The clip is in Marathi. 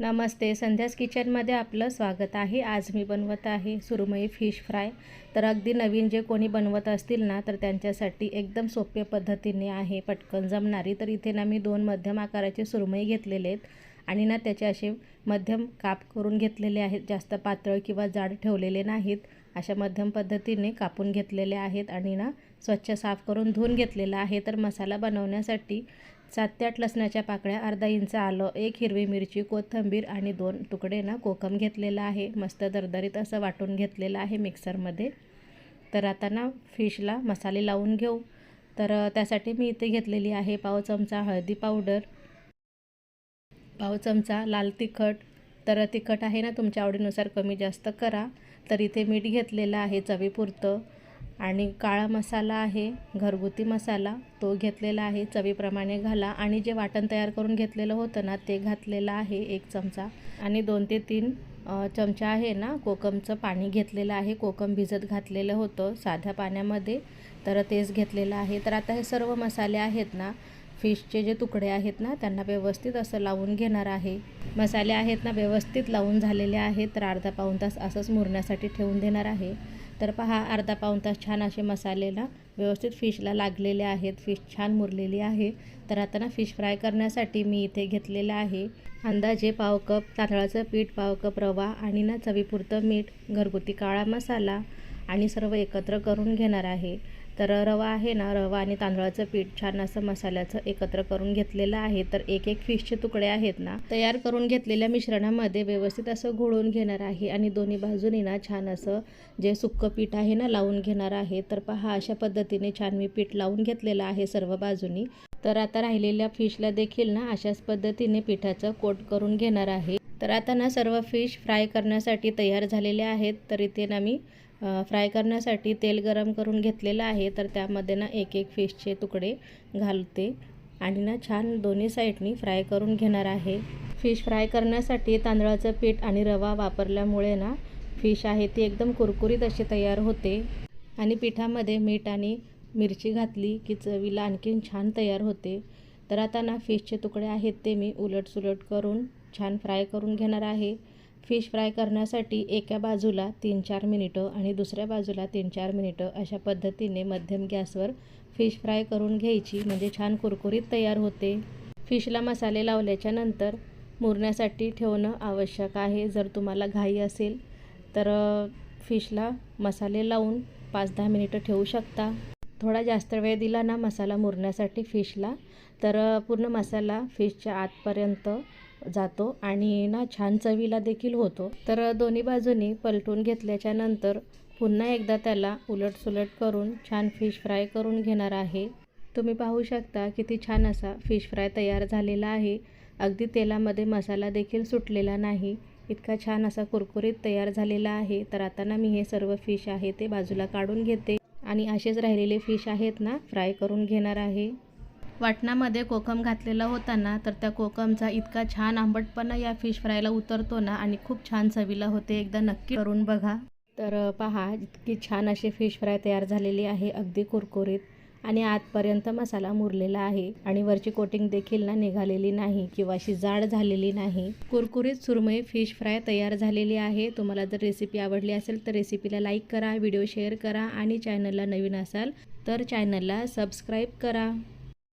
नमस्ते. संध्यास किचनमध्ये आपलं स्वागत आहे. आज मी बनवत आहे सुरमई फिश फ्राय. तर अगदी नवीन जे कोणी बनवत असतील ना तर त्यांच्यासाठी एकदम सोप्या पद्धतीने आहे. पटकन जमणारी. तर इथे ना मी दोन मध्यम आकाराचे सुरमई घेतलेले आहेत. आणि ना त्याचे असे मध्यम काप करून घेतलेले आहेत. जास्त पातळ किंवा जाड ठेवलेले नाहीत. अशा मध्यम पद्धतीने कापून घेतलेले आहेत. आणि ना स्वच्छ साफ करून धुवून घेतलेला आहे. तर मसाला बनवण्यासाठी सात ते आठ लसणाच्या पाकळ्या अर्धा इंच आलं एक हिरवी मिरची कोथिंबीर आणि दोन तुकडे ना कोकम घेतलेला आहे. मस्त दरदरीत असं वाटून घेतलेलं आहे मिक्सरमध्ये. तर आता ना फिशला मसाले लावून घेऊ. तर त्यासाठी मी इथे घेतलेली आहे पाव चमचा हळदी पावडर पाव चमचा लाल तिखट. तर तिखट आहे ना तुमच्या आवडीनुसार कमी जास्त करा. तर इथे मीठ घेतलेलं आहे चवीपुरतं. आणि काळा मसाला आहे घरगुती मसाला तो घेतलेला आहे चवीप्रमाणे घाला. आणि जे वाटण तयार करून घेतलेलं होतं ना ते घातलेलं आहे एक चमचा. आणि दोन ते तीन चमचा आहे ना कोकमचं पाणी घेतलेलं आहे. कोकम भिजत घातलेलं होतं साध्या पाण्यामध्ये तर तेच घेतलेलं आहे. तर आता हे सर्व मसाले आहेत ना फिशचे जे तुकडे आहेत ना त्यांना व्यवस्थित असं लावून घेणार आहे. मसाले आहेत ना व्यवस्थित लावून झालेले आहेत. तर अर्धा पाऊण तास असंच मुरण्यासाठी ठेवून देणार आहे. तर पहा अर्धा पाऊण तास छान असे मसालेला व्यवस्थित फिशला लागलेले आहेत. फिश छान मुरलेली आहे. तर आता ना फिश फ्राय करण्यासाठी मी इथे घेतलेलं आहे अंदाजे पाव कप तांदळाचं पीठ पाव कप रवा आणि ना चवीपुरतं मीठ घरगुती काळा मसाला आणि सर्व एकत्र करून घेणार आहे. तर रवा आहे ना रवा आणि तांदळाचं पीठ छान असं मसाल्याचं एकत्र करून घेतलेलं आहे. तर एक एक फिशचे तुकडे आहेत ना तयार करून घेतलेल्या मिश्रणामध्ये व्यवस्थित असं घोळून घेणार आहे आणि दोन्ही बाजूनी ना छान असं जे सुक्कं पीठ आहे ना लावून घेणार आहे. तर पहा अशा पद्धतीने छान मी पीठ लावून घेतलेलं आहे सर्व बाजूनी. तर आता राहिलेल्या फिशला देखील ना अशाच पद्धतीने पिठाचं कोट करून घेणार आहे. तर आता ना सर्व फिश फ्राय करण्यासाठी तयार झालेले आहेत. तर इथे ना मी फ्राय करण्यासाठी तेल गरम करून घेतलेलं आहे. तर त्यामध्ये ना एक एक फिशचे तुकडे घालते. आणि ना छान दोन्ही साईडनी फ्राय करून घेणार आहे. फिश फ्राय करण्यासाठी तांदळाचं पीठ आणि रवा वापरल्यामुळे ना फिश आहे ती एकदम कुरकुरीत अशी तयार होते. आणि पिठामध्ये मीठ आणि मिरची घातली की चवीला आणखीन छान तयार होते. तर आता ना फिशचे तुकडे आहेत ते मी उलटसुलट करून छान फ्राय करून घेणार आहे. फिश फ्राय करण्यासाठी एका बाजूला तीन चार मिनिटं आणि दुसऱ्या बाजूला तीन चार मिनिटं अशा पद्धतीने मध्यम गॅसवर फिश फ्राय करून घ्यायची म्हणजे छान कुरकुरीत तयार होते. फिशला मसाले लावल्याच्या नंतर मुरण्यासाठी ठेवणं आवश्यक आहे. जर तुम्हाला घाई असेल तर फिशला मसाले लावून पाच दहा मिनिटं ठेवू शकता. थोडा जास्त वेळ दिला ना मसाला मुरण्यासाठी फिशला तर पूर्ण मसाला फिशच्या आतपर्यंत जातो आणि ना छान चवीला देखील होतो. तर दोन्ही बाजूनी पलटून घेतल्याच्या नंतर पुन्हा एकदा त्याला उलटसुलट करून छान फिश फ्राय करून घेणार आहे. तुम्ही पाहू शकता किती छान असा फिश फ्राय तयार झालेला आहे. अगदी तेलामध्ये मसाला देखील सुटलेला नाही. इतका छान असा कुरकुरीत तयार झालेला आहे. तर आता ना मी हे सर्व फिश आहे ते बाजूला काढून घेते. आणि असेच राहिलेले फिश आहेत ना फ्राय करून घेणार आहे. वाटणामध्ये कोकम घातलेला होता ना तर त्या कोकमचा इतका छान आंबटपणा या फिश फ्रायला उतरतो ना आणि खूप छान चवीला होते. एकदा नक्की करून बघा. तर पहा इतकी छान अशी फिश फ्राय तयार झालेली आहे अगदी कुरकुरीत. आणि आतपर्यंत मसाला मुरलेला आहे. आणि वरची कोटिंग देखील ना निघालेली नाही किंवा अशी जाड झालेली नाही. कुरकुरीत सुरमई फिश फ्राय तयार झालेली आहे. तुम्हाला जर रेसिपी आवडली असेल तर रेसिपीला लाईक करा व्हिडिओ शेअर करा. आणि चॅनलला नवीन असाल तर चॅनलला सबस्क्राईब करा.